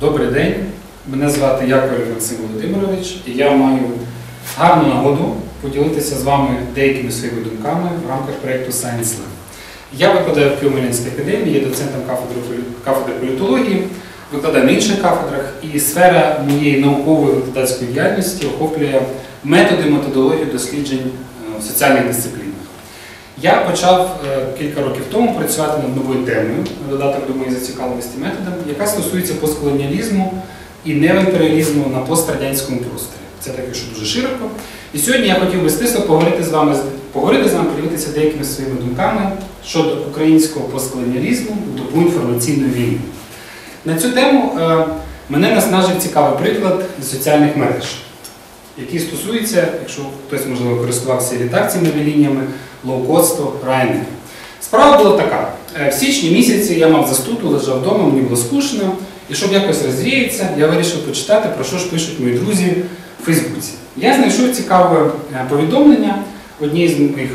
Добрий день. Мене звати Яковлев Максим Володимирович, і я маю гарну нагоду поділитися з вами деякими своїми думками в рамках проєкту Science Lab. Я викладаю в Києво-Могилянській академії, є доцентом кафедри, кафедри політології, викладаю на інших кафедрах, і сфера моєї наукової викладацької діяльності охоплює методи, методологію досліджень е, соціальних дисциплінах. Я почав е, кілька років тому працювати над новою темою, на додаток до моєї зацікавленості методом, яка стосується постколоніалізму і неоімперіалізму на пострадянському просторі. Це таке, що дуже широко. І сьогодні я хотів би стисло поговорити з вами, поговорити з вами, поділитися деякими своїми думками щодо українського постколоніалізму у добу інформаційної війни. На цю тему е, мене наснажив цікавий приклад з соціальних мереж, який стосується, якщо хтось можливо користувався редакціями лініями, лоукосту Ryanair. Справа була така. Е, В січні місяці я мав застуду, лежав вдома, мені було скучно, і щоб якось розвіятися, я вирішив почитати, про що ж пишуть мої друзі в Фейсбуці. Я знайшов цікаве е, повідомлення однієї з моїх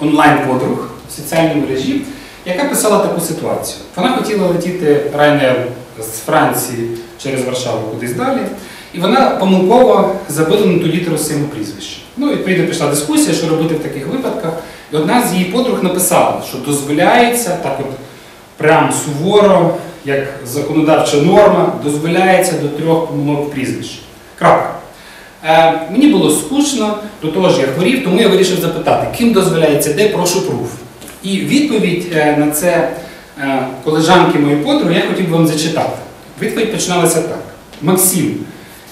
онлайн-подруг в соціальній мережі, яка писала таку ситуацію. Вона хотіла летіти Ryanair з Франції через Варшаву кудись далі, і вона помилково забила на ту літеру своєму прізвища. Ну, відповідно, пішла дискусія, що робити в таких випадках. І одна з її подруг написала, що дозволяється так от прям суворо, як законодавча норма, дозволяється до трьох помилок в прізвищі. Крапка. Е, мені було скучно, до того ж я хворів, тому я вирішив запитати, ким дозволяється, де прошу пруф. І відповідь е, на це е, колежанки моєї подруги я хотів би вам зачитати. Відповідь починалася так. Максим,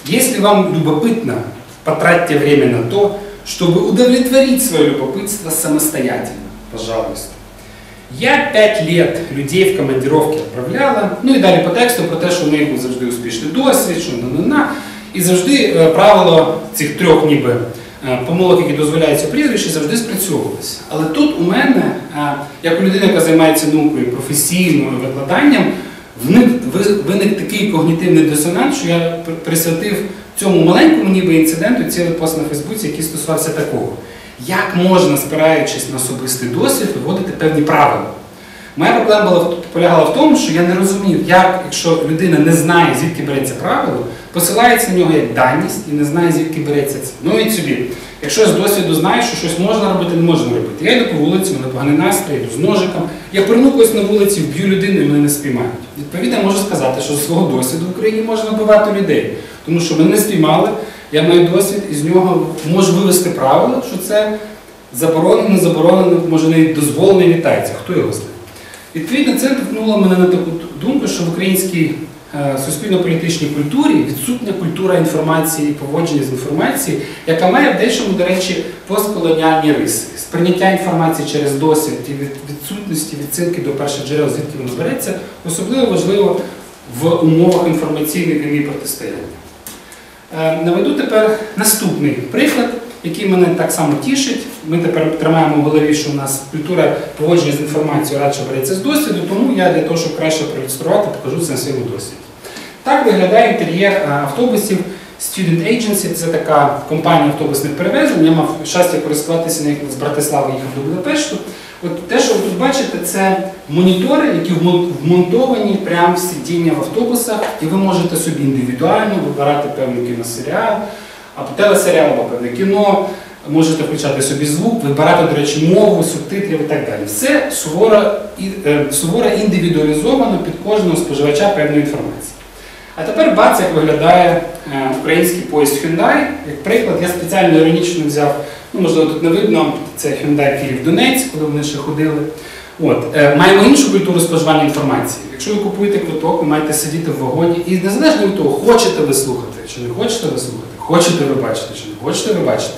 если вам любопытно, потратьте время на то, чтобы удовлетворить свое любопытство самостоятельно, пожалуйста. Я пять лет людей в командировки відправляла, ну і далі по тексту про те, що в них був завжди успішний досвід, що на-на-на. І завжди е, правило цих трьох ніби е, помилок, які дозволяються в прізвищі, завжди спрацьовувалося. Але тут у мене, е, як у людини, яка займається наукою професійною викладанням, вник, ви- виник такий когнітивний дисонанс, що я присвятив цьому маленькому ніби інциденту цілий пост на Фейсбуці, який стосувався такого. Як можна, спираючись на особистий досвід, виводити певні правила? Моя проблема була полягала в тому, що я не розумів, як, якщо людина не знає, звідки береться правило, посилається на нього як даність і не знає, звідки береться це. Ну і собі. Якщо з досвіду знаю, що щось можна робити, не можна робити. Я йду по вулиці, мене поганий настрій, йду з ножиком, я перну когось на вулиці, вб'ю людину і мене не спіймають. Відповідно, можу сказати, що з свого досвіду в Україні можна вбивати людей, тому що мене не спіймали, я маю досвід, і з нього можу вивести правило, що це заборонено, заборонено, може навіть дозволено вітається. Хто його знає? Відповідно, це надихнуло мене на таку думку, що в українській суспільно-політичній культурі відсутня культура інформації і поводження з інформацією, яка має в дечому, до речі, постколоніальні риси. Сприйняття інформації через досвід і відсутності відсилки до перших джерел, звідки воно береться, особливо важливо в умовах інформаційної війни протистояння. Е, Наведу тепер наступний приклад, який мене так само тішить. Ми тепер тримаємо в голові, що у нас культура поводження з інформацією радше береться з досвіду, тому я для того, щоб краще проілюструвати, покажу це на своєму досвіді. Так виглядає інтер'єр е, автобусів Student Agency, це така компанія автобусних перевезень. Я мав щастя користуватися нею з Братислави їхав до Будапешту. От те, що ви тут бачите, це монітори, які вмонтовані прямо в сидіння в автобусах, і ви можете собі індивідуально вибирати певний кіносеріал, або телесеріал, або певне кіно. Можете включати собі звук, вибирати, до речі, мову, субтитрів і так далі. Все суворо, е, суворо індивідуалізовано під кожного споживача певної інформації. А тепер бац, як виглядає е, український поїзд Hyundai. Як приклад, я спеціально іронічно взяв, ну можливо, тут не видно, це Hyundai Київ-Донець, коли вони ще ходили. От. Е, маємо іншу культуру споживання інформації. Якщо ви купуєте квиток, ви маєте сидіти в вагоні і незалежно від того, хочете ви слухати чи не хочете ви слухати, хочете ви бачити чи не хочете ви бачити,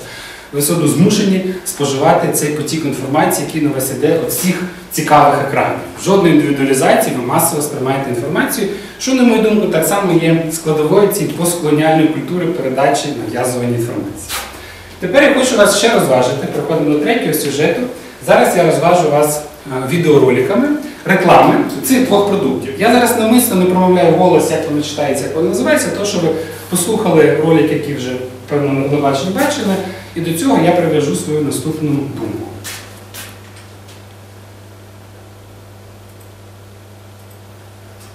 ви одно змушені споживати цей потік інформації, який на вас іде від всіх цікавих екранів. Жодної індивідуалізації, ви масово сприймаєте інформацію, що, на мою думку, так само є складовою цієї постколоніальної культури передачі нав'язування інформації. Тепер я хочу вас ще розважити. Переходимо до третього сюжету. Зараз я розважу вас е, відеороликами реклами цих двох продуктів. Я зараз намисно не промовляю голос, як воно читається, як воно називається, то що ви послухали ролик, який вже певно телебаченні бачили, і до цього я прив'яжу свою наступну думку.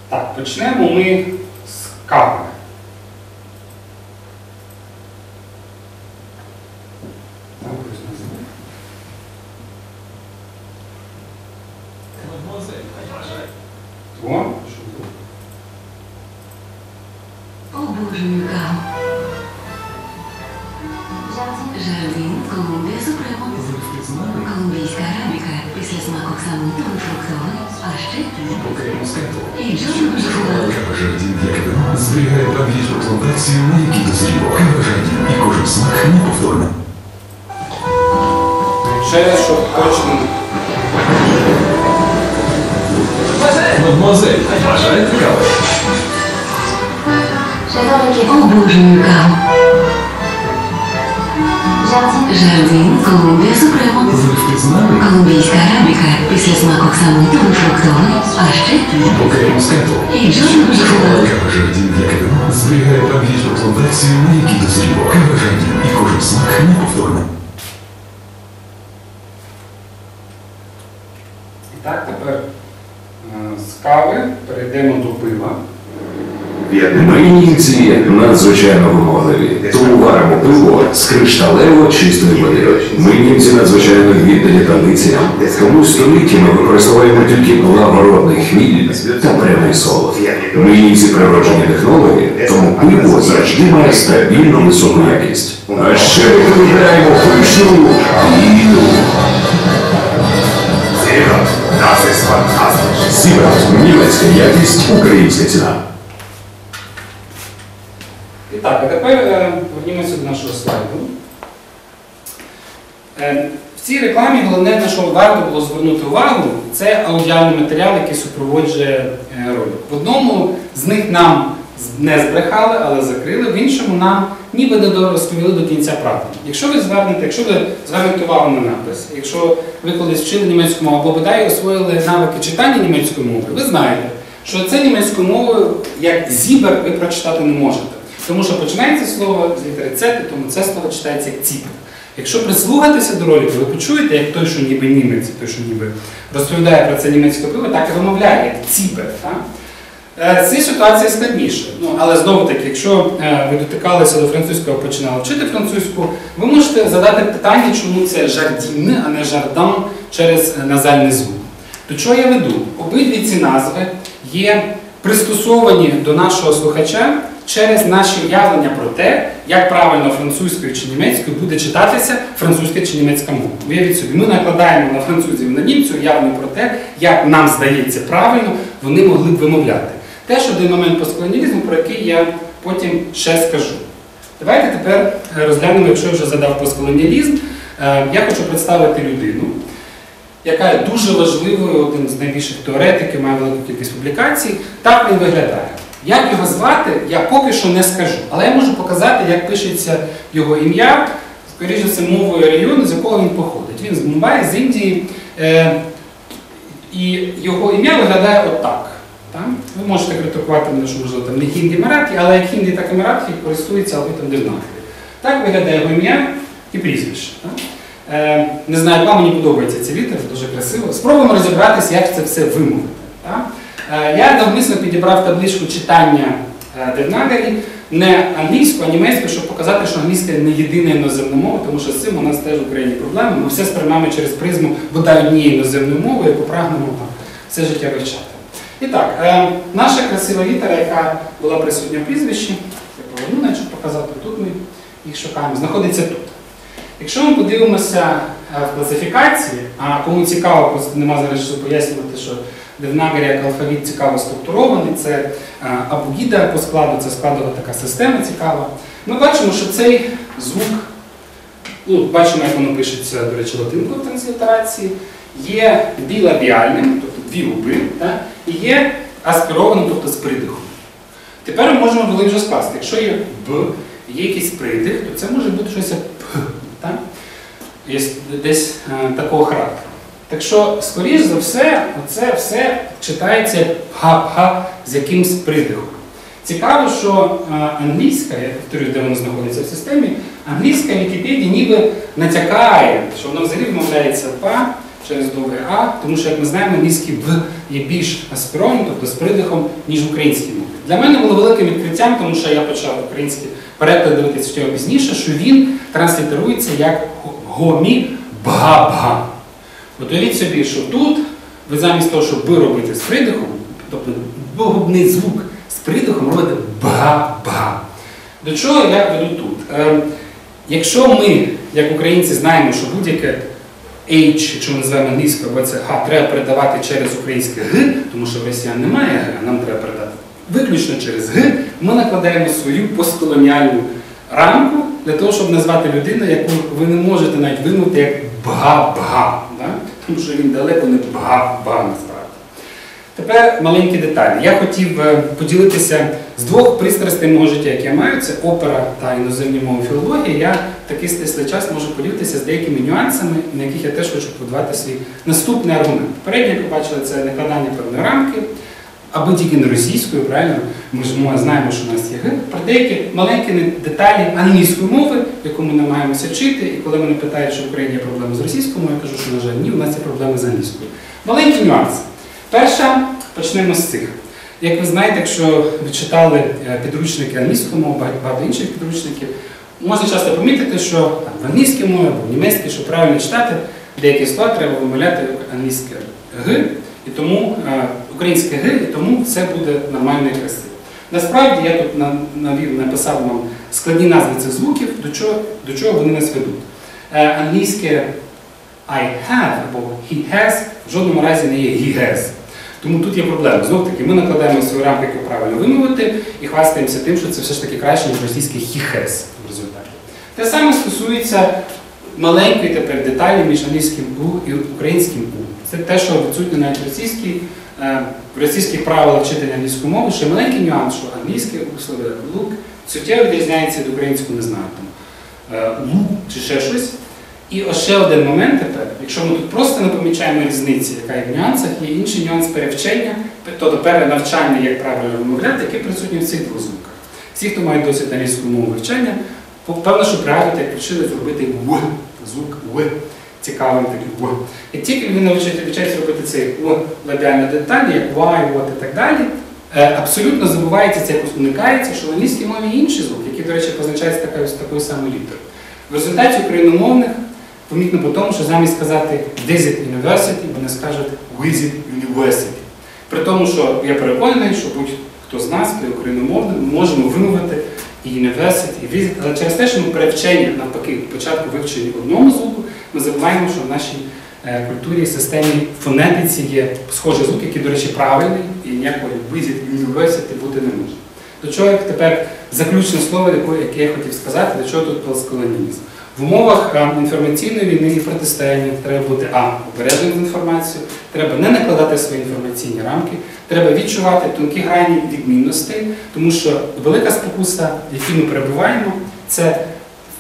Так, почнемо ми з кави. О, Обожнюю каву. Жардин Колумбія Супремо. Колумбійська арабіка після смаку оксамиту фруктовий, а ще і джорджу шоколад. Кава Жардін, як вино, зберігає пам'ять про плантацію, на якій дозріло. Кава Жардін, і кожен смак неповторний. ще щоб точно. Мадемуазель, бажаєте кави? Обожнюю каву. Жардин Колумбія Супремо. Колумбійська арабіка після смаку оксамиту фруктовий, а ще і джорджу шоколад. Кава Жардін, як і вино, зберігає пам'ять про плантацію, на якій дозріло. Кава Жардін, і кожен смак неповторний. І так, тепер е, кави перейдемо до пива. Ми німці надзвичайно вимогливі, тому варимо пиво з кришталево чистої води. Ми німці надзвичайно віддані традиціям, тому століттями використовуємо тільки благородний хміль та прямий солод. Ми німці природжені технологи, тому пиво завжди має стабільну високу якість. А ще ми виробляємо пишну піну. Сіверт, німецька якість, українська ціна. І так, а тепер е, вернімося до нашого слайду. Е, в цій рекламі головне, на що варто було звернути увагу, це аудіальний матеріал, який супроводжує е, ролик. В одному з них нам не збрехали, але закрили, в іншому нам ніби не розповіли до кінця правди. Якщо ви звернете, якщо ви звернете увагу на напис, якщо ви колись вчили німецьку мову або бодай освоїли навики читання німецької мови, ви знаєте, що це німецькою мовою, як зібер, ви прочитати не можете. Тому що починається слово з літери Ц, тому це слово читається як ціпер. Якщо прислухатися до ролику, ви почуєте, як той, що ніби німець, той, що ніби розповідає про це німецьке пиво, так і вимовляє, як ціпер. Так? Е, Ця ситуація складніша. Ну, але знову таки, якщо е, ви дотикалися до французького, починали вчити французьку, ви можете задати питання, чому це жардін, а не жардан через е, назальний звук. До чого я веду? Обидві ці назви є пристосовані до нашого слухача через наші уявлення про те, як правильно французькою чи німецькою буде читатися французька чи німецька мова. Уявіть собі, ми накладаємо на французів на німців уявлення про те, як нам здається правильно вони могли б вимовляти. Теж один момент постколоніалізму, про який я потім ще скажу. Давайте тепер е, розглянемо, якщо я вже задав постколоніалізм, е, я хочу представити людину, яка є дуже важливою, один з найбільших теоретиків, має велику кількість публікацій. Так він виглядає. Як його звати, я поки що не скажу, але я можу показати, як пишеться його ім'я, скоріше все, мовою регіону, з якого він походить. Він з Мумбаї, з Індії, е, і його ім'я виглядає отак. Так? Ви можете критикувати мене, що можливо там не хінді мараті, але як хінді, так і мараті користуються алфавітом дев'ятки. Так виглядає його ім'я і прізвище. Е, не знаю, вам мені подобається ці літери, дуже красиво. Спробуємо розібратися, як це все вимовити. Так? Е, я навмисно підібрав табличку читання е, Девнагарі не англійську, а німецьку, щоб показати, що англійська не єдина іноземна мова, тому що з цим у нас теж в Україні проблеми. Ми все сприймаємо через призму бодай однієї іноземної мови, яку прагнемо там, все життя вивчати. І так, е, наша красива літера, яка була присутня в прізвищі, я поверну, щоб показати, тут ми їх шукаємо, знаходиться тут. Якщо ми подивимося е, в класифікації, а кому цікаво, просто нема зараз що пояснювати, що Девнагері як алфавіт цікаво структурований, це е, абугіда по складу, це складова така система цікава. Ми бачимо, що цей звук, ну, бачимо, як воно пишеться, до речі, латинкою в транслітерації, є білабіальним, тобто дві губи, і є аспірованим, тобто з придихом. Тепер ми можемо були вже скласти. Якщо є Б, є якийсь придих, то це може бути щось П. Так? Десь е, такого характеру. Так що, скоріш за все, це все читається га-га з якимсь придихом. Цікаво, що е, англійська, я повторюю, де вона знаходиться в системі, англійська Вікіпедія ніби натякає, що воно взагалі вимовляється па через довге А, тому що, як ми знаємо, англійський В є більш аспірованим, тобто з придихом, ніж в українській мові. Для мене було великим відкриттям, тому що я почав український переклад дивитися цього пізніше, що він транслітерується як гомі бга-бга. От уявіть собі, що тут ви замість того, щоб би робити з придихом, тобто губний звук з придухом робите ба-ба. До чого я веду тут? Е, якщо ми, як українці, знаємо, що будь-яке H, якщо ми називаємо англійською, або це Х, треба передавати через українське Г, тому що в росіян немає Г, а нам треба передати виключно через Г, ми накладаємо свою постколоніальну рамку для того, щоб назвати людину, яку ви не можете навіть вимовити як бга-бга, да? тому що він далеко не бга-бга насправді. Тепер маленькі деталі. Я хотів е, поділитися з двох пристрастей мого життя, які я маю, це опера та іноземні мови філології. Такий стислий час можу поділитися з деякими нюансами, на яких я теж хочу побудувати свій наступний аргумент. Попередньо, як ви бачили, це накладання певної рамки, аби тільки не російською, правильно? Ми ж ми знаємо, що у нас є Г. Про деякі маленькі деталі англійської мови, яку ми намагаємося вчити, і коли мене питають, що в Україні є проблеми з російською мовою, я кажу, що, на жаль, ні, у нас є проблеми з англійською. Маленькі нюанси. Перша, почнемо з цих. Як ви знаєте, якщо ви читали е, підручники англійської мови, багато інших підручників, можна часто помітити, що в англійській мові або в німецькій, щоб правильно читати, деякі слова треба вимовляти англійське Г, і тому е, українське Г, і тому все буде нормально і красиво. Насправді я тут навів, написав вам складні назви цих звуків, до чого, до чого вони нас ведуть. Е, Англійське I have або he has в жодному разі не є he has. Тому тут є проблема. Знов таки, ми накладаємо свої рамки, як правильно вимовити, і хвастаємося тим, що це все ж таки краще, ніж російське he has. Те саме стосується маленької тепер деталі між англійським У і українським У. Це те, що відсутнє навіть в російській, е, в російських правилах вчителя англійської мови, ще маленький нюанс, що англійське look суттєво відрізняється від українського, не знаю, е, чи ще щось. І ось ще один момент тепер, якщо ми тут просто не помічаємо різниці, яка є в нюансах, є інший нюанс перевчення, тобто перенавчання, як правильно вимовляти, який присутній в цих двох звуках. Всі, хто мають досвід англійської мови вивчення, певно, що пригадуєте, як вчили зробити В, звук В, цікавий такий В. Як тільки ви навчаєте навчаєтеся робити цей В лабіальні деталі, як Y, what і так далі, е, абсолютно забувається це, якось уникається, що в англійській мові інший звук, який, до речі, позначається такою, самою літерою. В результаті україномовних помітно по тому, що замість сказати visit university, вони скажуть visit university. При тому, що я переконаний, що будь-хто з нас, хто є україномовним, ми можемо вимовити і university, але через те, що ми перевчення, навпаки, спочатку вивчення одному звуку, ми забуваємо, що в нашій е, культурі системі фонетиці є схожий звук, який, до речі, правильний, і ніякої visit university бути не може. До чого тепер заключне слово, яке- я хотів сказати, до чого тут постколоніалізм. В умовах е, інформаційної війни і протистояння треба бути а. обережним з інформацією, треба не накладати свої інформаційні рамки, треба відчувати тонкі грані відмінностей, тому що велика спокуса, в якій ми перебуваємо, це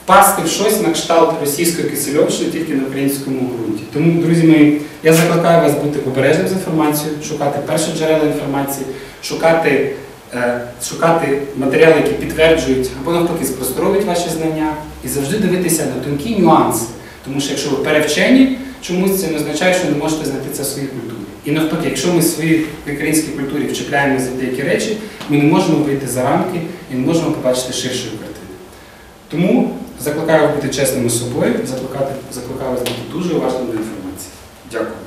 впасти в щось на кшталт російської кисельовщини тільки на українському ґрунті. Тому, друзі мої, я закликаю вас бути обережним з інформацією, шукати перші джерела інформації, шукати шукати матеріали, які підтверджують або навпаки спросторують ваші знання, і завжди дивитися на тонкі нюанси. Тому що якщо ви перевчені, чомусь це не означає, що не можете знайти це в своїй культурі. І навпаки, якщо ми в своїй українській культурі вчепляємося за деякі речі, ми не можемо вийти за рамки і не можемо побачити ширшої картини. Тому закликаю бути чесними з собою, закликати, закликаю вас бути дуже уважними до інформації. Дякую.